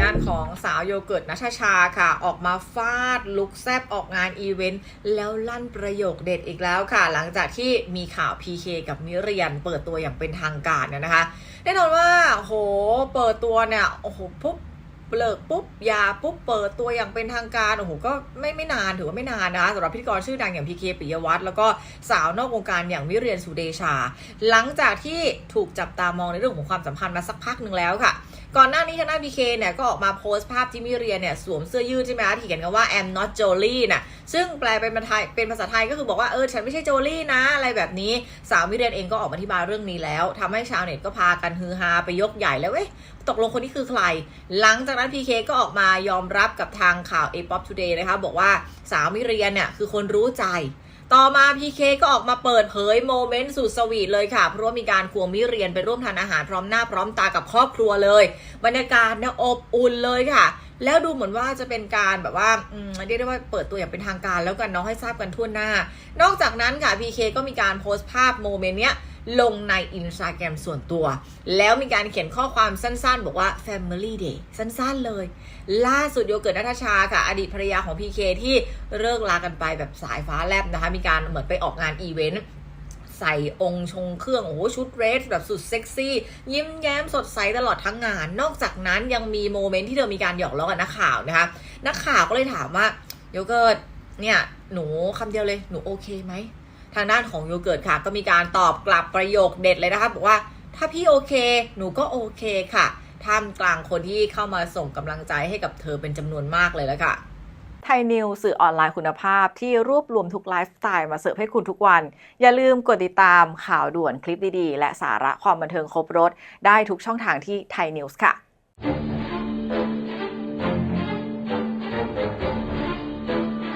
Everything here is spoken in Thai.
งานของสาวโยเกิร์ตนัชชาค่ะ ออกมาฟาดลุกแซบออกงานอีเวนต์ แล้วลั่นประโยคเด็ดอีกแล้วค่ะ หลังจากที่มีข่าว PK กับมิเรียนเปิดตัวอย่างเป็นทางการเนี่ยนะคะ แน่นอนว่าโหเปิดตัวเนี่ยโอ้โหปุ๊บเลิกปุ๊บยาปุ๊บเปิดตัวอย่างเป็นทางการโอ้โหก็ไม่ไม่นานถือว่าไม่นานนะคะสำหรับพิธีกรชื่อดังอย่างพีเคปิยวัฒน์แล้วก็สาวนอกวงการอย่างวิเรียนสุเดชา หลังจากที่ถูกจับตามองในเรื่องของความสัมพันธ์มาสักพักหนึ่งแล้วค่ะ ก่อนหน้านี้ทางด้านพีเคเนี่ยก็ออกมาโพสต์ภาพที่มิเรียนเนี่ยสวมเสื้อยืดใช่ไหมคะที่เขียนกันว่า I'm not Jolie น่ะซึ่งแปลเป็นภาษาไทยเป็นภาษาไทยก็คือบอกว่าเออฉันไม่ใช่โจลี่นะ อะไรแบบนี้สาวมิเรียนเองก็ออกมาอธิบายเรื่องนี้แล้วทำให้ชาวเน็ตก็พากันฮือฮาไปยกใหญ่แล้วเว้ยตกลงคนนี้คือใคร หลังจากนั้นพีเคก็ออกมายอมรับกับทางข่าว A Pop Today นะคะบอกว่าสาวมิเรียนเนี่ยคือคนรู้ใจ ต่อมาพีเคก็ออกมาเปิดเผยโมเมนต์สุดสวีทเลยค่ะ เพราะว่ามีการควงมิเรียนไปร่วมทานอาหารพร้อมหน้าพร้อมตากับครอบครัวเลย บรรยากาศนะอบอุ่นเลยค่ะ แล้วดูเหมือนว่าจะเป็นการแบบว่าเรียกได้ว่าเปิดตัวอย่างเป็นทางการแล้วกันเนาะให้ทราบกันทั่วหน้า นอกจากนั้นค่ะ PK ก็มีการโพสต์ภาพโมเมนต์เนี้ย ลงในอินสตาแกรมส่วนตัว แล้วมีการเขียนข้อความสั้นๆ บอกว่า Family Day สั้นๆเลย ล่าสุดโยเกิร์ตนัทชาค่ะ อดีตภรรยาของ PK ที่เลิกลากันไปแบบสายฟ้าแลบนะคะ มีการเหมือนไปออกงานอีเวนต์ใส่องค์ชงเครื่อง โอ้โห ชุดเรสแบบสุดเซ็กซี่ ยิ้มแย้มสดใสตลอดทั้งงาน นอกจากนั้นยังมีโมเมนต์ที่เธอมีการหยอกล้อกับนักข่าวนะคะ นักข่าวก็เลยถามว่าโยเกิร์ตเนี่ย หนูคำเดียวเลย หนูโอเคไหม ทางด้านของโยเกิร์ตค่ะ ก็มีการตอบกลับประโยคเด็ดเลยนะคะบอกว่าถ้าพี่โอเค หนูก็โอเคค่ะท่ามกลางคนที่เข้ามาส่งกำลังใจให้กับเธอเป็นจำนวนมากเลยแล้วค่ะไทยนิวสื่อออนไลน์คุณภาพที่รวบรวมทุกไลฟ์สไตล์มาเสิร์ฟให้คุณทุกวัน อย่าลืมกดติดตามข่าวด่วนคลิปดีๆ และสาระความบันเทิงครบรถ ได้ทุกช่องทางที่ไทยนิวส์ค่ะ